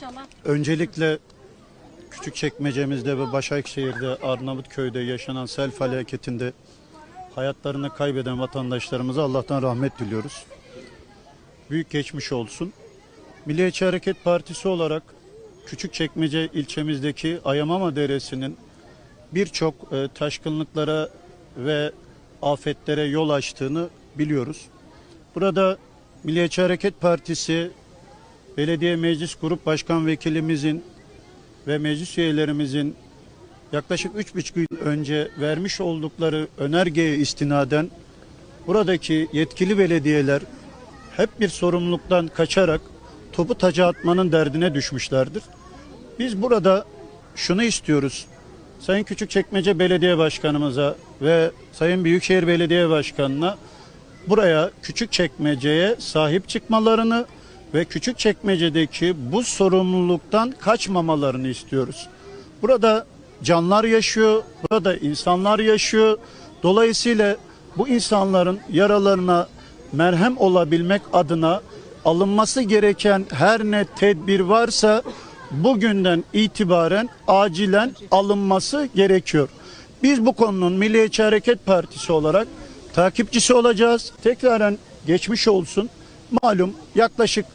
İnşallah. Öncelikle Küçükçekmece'mizde ve Başakşehir'de, Arnavutköy'de yaşanan sel felaketinde hayatlarını kaybeden vatandaşlarımıza Allah'tan rahmet diliyoruz. Büyük geçmiş olsun. Milliyetçi Hareket Partisi olarak Küçükçekmece ilçemizdeki Ayamama Deresi'nin birçok e, taşkınlıklara ve afetlere yol açtığını biliyoruz. Burada Milliyetçi Hareket Partisi Belediye Meclis Grup Başkan Vekilimizin ve meclis üyelerimizin yaklaşık üç buçuk gün önce vermiş oldukları önergeye istinaden buradaki yetkili belediyeler hep bir sorumluluktan kaçarak topu taca atmanın derdine düşmüşlerdir. Biz burada şunu istiyoruz. Sayın Küçükçekmece Belediye Başkanımıza ve Sayın Büyükşehir Belediye Başkanı'na buraya Küçükçekmece'ye sahip çıkmalarını ve Küçükçekmece'deki bu sorumluluktan kaçmamalarını istiyoruz. Burada canlar yaşıyor, burada insanlar yaşıyor. Dolayısıyla bu insanların yaralarına merhem olabilmek adına alınması gereken her ne tedbir varsa bugünden itibaren acilen alınması gerekiyor. Biz bu konunun Milliyetçi Hareket Partisi olarak takipçisi olacağız. Tekraren geçmiş olsun. Malum yaklaşık